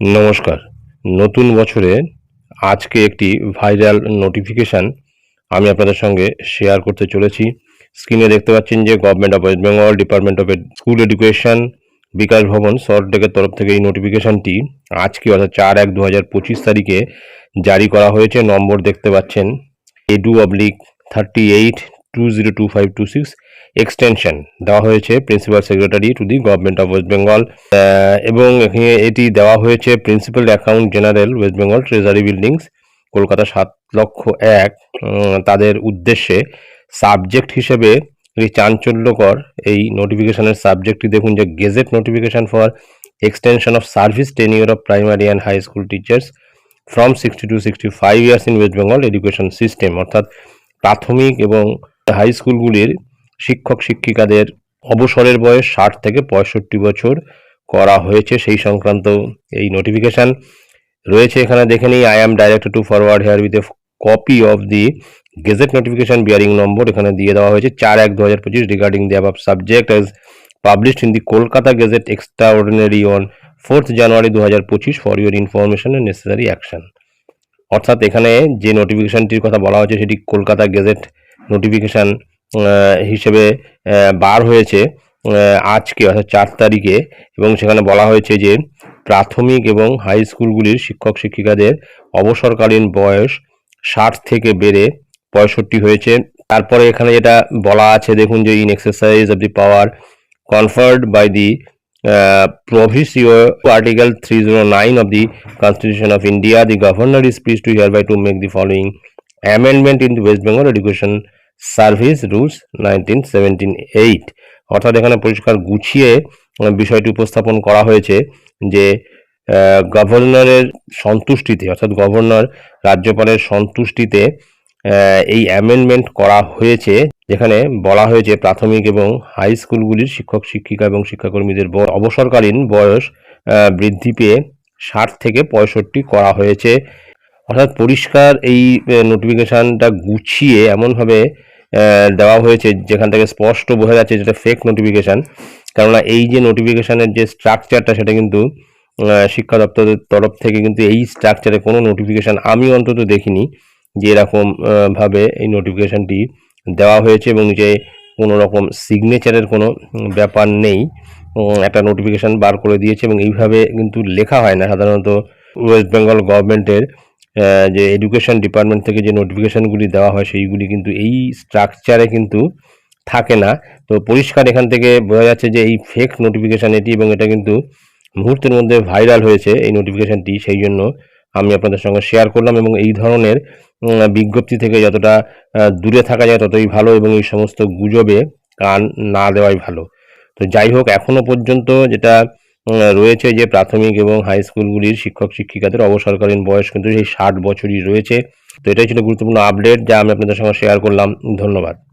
নমস্কার। নতুন বছরে আজকে একটি ভাইরাল নোটিফিকেশান আমি আপনাদের সঙ্গে শেয়ার করতে চলেছি। স্ক্রিনে দেখতে পাচ্ছেন যে government of West Bengal department of school education Bikash Bhavan সল্টলেকের তরফ থেকে এই নোটিফিকেশানটি আজকে অর্থাৎ চার এক দু হাজার পঁচিশ তারিখে জারি করা হয়েছে। নম্বর দেখতে পাচ্ছেন edu oblique thirty eight two zero two five two six extension দেওয়া হয়েছে principal secretary to the government of West Bengal এবং এখানে এটি দেওয়া হয়েছে principal account general West Bengal treasury buildings Kolkata সাত লক্ষ এক তাদের উদ্দেশ্যে সাবজেক্ট হিসেবে এই চাঞ্চল্যকর। এই নোটিফিকেশনের সাবজেক্টটি দেখুন যে gazette notification for extension of service tenure of primary and high school teachers from sixty to sixty five years in West Bengal education system অর্থাৎ প্রাথমিক এবং হাই স্কুলগুলির শিক্ষক শিক্ষিকাদের অবসরের বয়স ষাট থেকে পঁয়ষট্টি বছর করা হয়েছে সেই সংক্রান্ত এই নোটিফিকেশান রয়েছে এখানে দেখে নিই I am directed to forward herewith a copy of the gazette notification bearing number এখানে দিয়ে দেওয়া হয়েছে। চার এক দু হাজার পঁচিশ regarding the above subject as published in the Kolkata gazette extraordinary on fourth January দু হাজার পঁচিশ for your information and necessary action অর্থাৎ এখানে যে নোটিফিকেশানটির কথা বলা হয়েছে, সেটি কলকাতা গেজেট নোটিফিকেশান হিসেবে বার হয়েছে আজকে, অর্থাৎ চার তারিখে। এবং সেখানে বলা হয়েছে যে, প্রাথমিক এবং হাই স্কুলগুলির শিক্ষক শিক্ষিকাদের অবসরকালীন বয়স ষাট থেকে বেড়ে পঁয়ষট্টি হয়েছে। তারপরে এখানে যেটা বলা আছে, দেখুন যে in exercise of the power conferred by the proviso article 309 of the constitution of india, the governor is pleased to hereby to make the following amendment West Bengal west bengal rules nineteen rules 1978 অর্থাৎ এখানে পরিষ্কার গুছিয়ে বিষয়টি উপস্থাপন করা হয়েছে যে গভর্নরের সন্তুষ্টিতে, অর্থাৎ গভর্নর রাজ্যপালের সন্তুষ্টিতে এই অ্যামেন্ডমেন্ট করা হয়েছে। যেখানে বলা হয়েছে, প্রাথমিক এবং হাই স্কুলগুলির শিক্ষক, শিক্ষিকা এবং শিক্ষাকর্মীদের অবসরকালীন বয়স বৃদ্ধি পেয়ে ষাট থেকে পঁয়ষট্টি করা হয়েছে। অর্থাৎ পরিষ্কার এই নোটিফিকেশানটা গুছিয়ে, এমনভাবে দেওয়া হয়েছে যেখান থেকে স্পষ্ট বোঝা যাচ্ছে যেটা ফেক নোটিফিকেশান কেননা এই যে নোটিফিকেশানের যে স্ট্রাকচারটা সেটা কিন্তু শিক্ষা দপ্তরের তরফ থেকে কিন্তু এই স্ট্রাকচারে কোনো নোটিফিকেশান আমি অন্তত দেখিনি যে এরকম আহ, ভাবে এই নোটিফিকেশানটি দেওয়া হয়েছে এবং যে কোনো রকম সিগনেচারের কোনো ব্যাপার নেই। একটা নোটিফিকেশান বার করে দিয়েছে এবং এইভাবে কিন্তু লেখা হয় না। সাধারণত ওয়েস্ট বেঙ্গল গভর্নমেন্টের যে এডুকেশন ডিপার্টমেন্ট থেকে যে নোটিফিকেশানগুলি দেওয়া হয়, সেইগুলি কিন্তু এই স্ট্রাকচারে কিন্তু থাকে না। তো পরিষ্কার এখান থেকে বোঝা যাচ্ছে যে এই ফেক নোটিফিকেশান এটি এবং এটা কিন্তু মুহূর্তের মধ্যে ভাইরাল হয়েছে এই নোটিফিকেশানটি সেই জন্য আমি আপনাদের সঙ্গে শেয়ার করলাম এবং এই ধরনের বিজ্ঞপ্তি থেকে যতটা দূরে থাকা যায় ততই ভালো এবং এই সমস্ত গুজবে কান না দেওয়াই ভালো। তো যাই হোক এখনও পর্যন্ত যেটা রয়েছে যে প্রাথমিক এবং হাই স্কুলগুলির শিক্ষক শিক্ষিকাদের অবসরকালীন বয়স কিন্তু সেই ষাট বছরই রয়েছে। তো এটাই ছিল গুরুত্বপূর্ণ আপডেট যা আমি আপনাদের সঙ্গে শেয়ার করলাম। ধন্যবাদ।